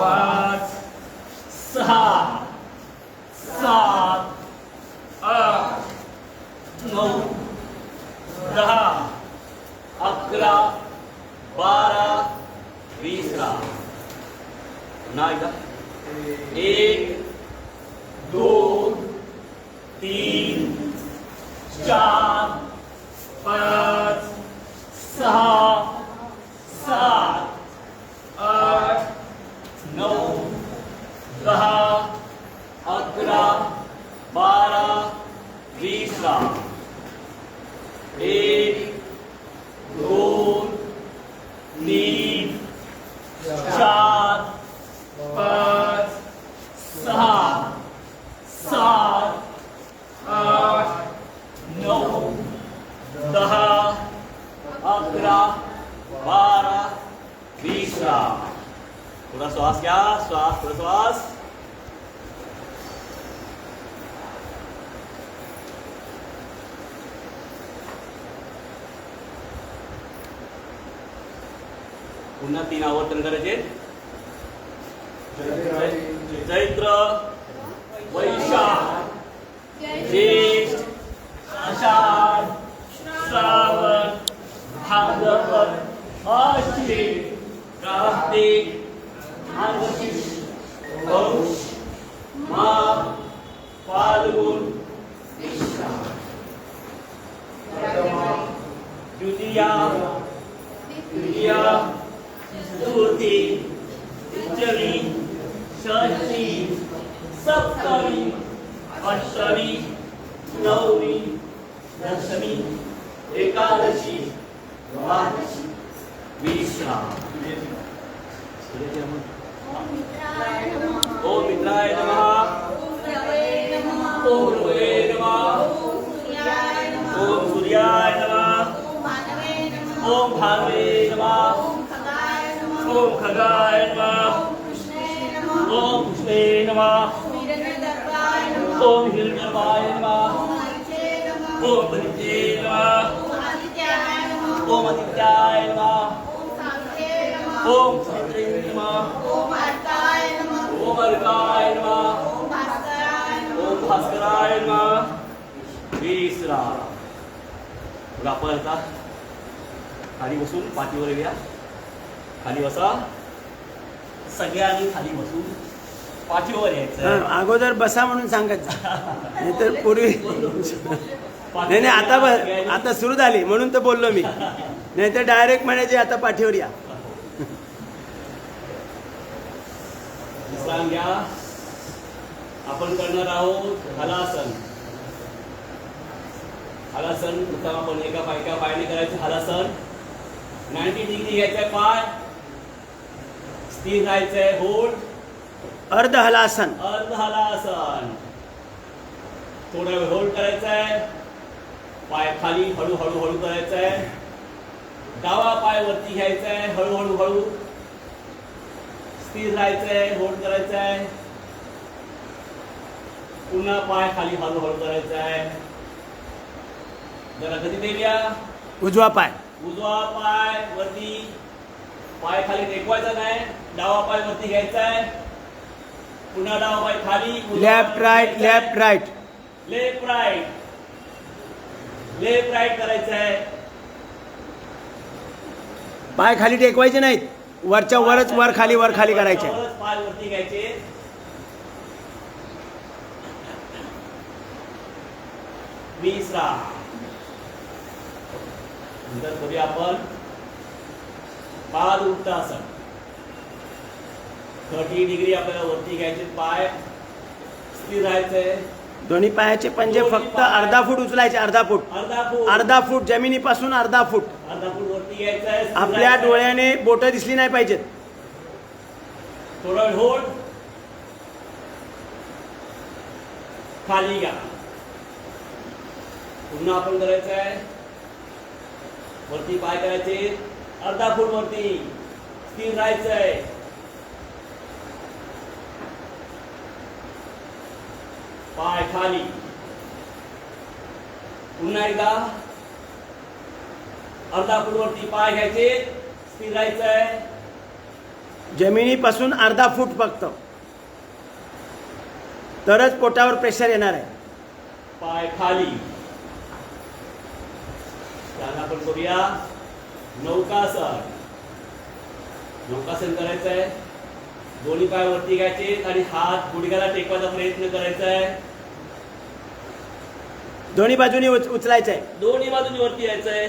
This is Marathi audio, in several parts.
पाच सहा सात, आठ नऊ दहा अकरा बारा का पुन्हा एकदा एक दोन तीन, चार, पाच सहा एक दोन तीन चार पाच सहा सात आठ नऊ दहा अकरा बारा वीसला थोडा श्वास घ्या श्वास थोडा श्वास. पुन्हा तीन आवर्तन करायचे. चैत्र वैशाख. ज्येष्ठ आषाढ श्रावण भाद्रपद आश्विन कार्तिक मार्गशीर्ष पौष माघ फाल्गुन द्वितीया चतुर्थी पंचमी षष्ठी सप्तमी अष्टमी नवमी दशमी एकादशी द्वादशी वीसला ओम मित्राय नमः। ओम रवे नमः। ओम सूर्याय नमः। ओम भानवे नमः। ओम खगाय नमः ओम कृष्णे नमः ओम हिरण्यवाय नमः ओम बलिते नमः ओम आदित्याय नमः ओम सावित्रे नमः ओम अर्काय नमः ओम भास्कराय नमः वीसरा बघा आपण आता खाली बसून पाठीवर येऊया. खाली बसा. सगळ्यांनी खाली बसून पाठीवर यायचं अगोदर बसा म्हणून सांगायचं नाहीतर पूर्वी नाही नाही आता ब- आता सुरू झाली म्हणून तर बोललो मी. नाहीतर डायरेक्ट म्हणायचे आता पाठीवर या. विश्राम घ्या. आपण करणार आहोत हलासन. हलासन प्रथम आपण एका पाय एका पायाने करायचं हलासन. नाईन्टी डिग्री घ्यायचंय पाय. स्थिर राहायचंय होल्ड अर्ध हलासन अर्ध हलासन थोडा वेळ होल्ड करायचंय. पाय खाली हळूहळू हळू करायचंय. डावा पाय वरती घ्यायचाय हळूहळू हळू. स्थिर राहायचंय होल्ड करायचंय. पुन्हा पाय खाली हळूहळू करायचाय. जरा गती देऊया. उजवा पाय. उजवा पाय वरती. पाय खाली टेकवायचा नाही. डावा पाय वरती घ्यायचा आहे. पुन्हा डावा पाय खाली left right. Left right left right left right करायचं आहे. पाय खाली टेकवायचे नाहीत. वरच्या वरच वर खाली वर खाली करायचे. पाय वरती घ्यायचे. वीसरा नंतर करूया आपण. पाद उत्तासन थर्टी डिग्री आपल्याला वरती घ्यायचे पाय स्थिर राहायचंय दोन्ही पायाचे पंजे फक्त अर्धा फूट उचलायचे अर्धा फूट. अर्धा फूट. अर्धा फूट जमिनीपासून अर्धा फूट. अर्धा फूट वरती घ्यायचंय स्थिर आपल्या. डोळ्याने बोट दिसली नाही पाहिजेत. थोडा होल्ड खाली घ्या. पुन्हा आपण करायचं आहे. वरती पाय करायचे. अर्धा फूट वरती. स्थिर राहायचंय पाय खाली. पुन्हा एकदा अर्धा फूट वरती पाय घ्यायचे स्थिर राहायचंय. जमिनीपासून अर्धा फूट फक्त. तरच पोटावर प्रेशर येणार आहे. पाय खाली. त्याला आपण करूया नौकासन. नौकासन करायचं आहे दोन्ही पाय वरती घ्यायचे आणि हात गुडघ्याला टेकवायचा प्रयत्न करायचा आहे दोन्ही बाजूनी उच उचलायचं आहे दोन्ही बाजूनी वरती यायचं आहे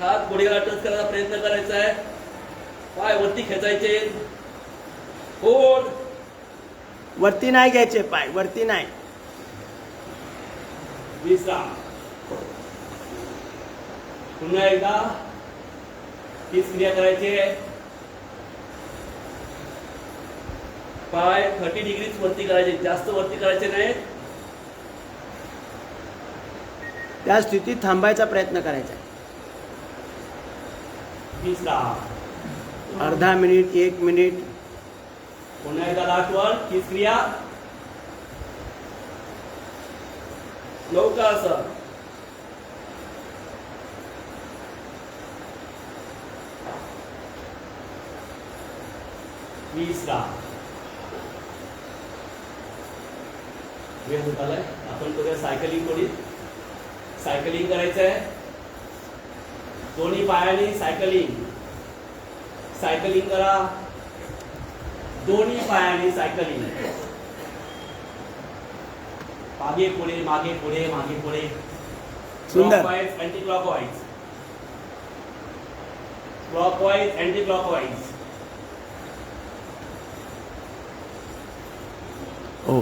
हात गुडघ्याला टच करायचा प्रयत्न करायचा आहे पाय वरती खेचायचे. होल्ड वरती नाही घ्यायचे पाय वरती नाही. विश्राम पुन्हा एकदा. तीच क्रिया करायची. पाय थर्टी डिग्रीज वरती करायचे. जास्त वरती करायचे नाही. त्या स्थितीत थांबायचा प्रयत्न करायचा. अर्धा मिनिट एक मिनिट. पुन्हा एकदा लास्ट वर तीच क्रिया. नौकासन विश्राम वेळ होत आलाय. आपण करूया सायकलिंग थोडी. सायकलिंग करायचं आहे दोन्ही पायाने सायकलिंग. सायकलिंग करा. दोन्ही पायाने सायकलिंग. मागे पुढे मागे पुढे मागे पुढे. Clockwise anti clockwise clockwise anti clockwise हो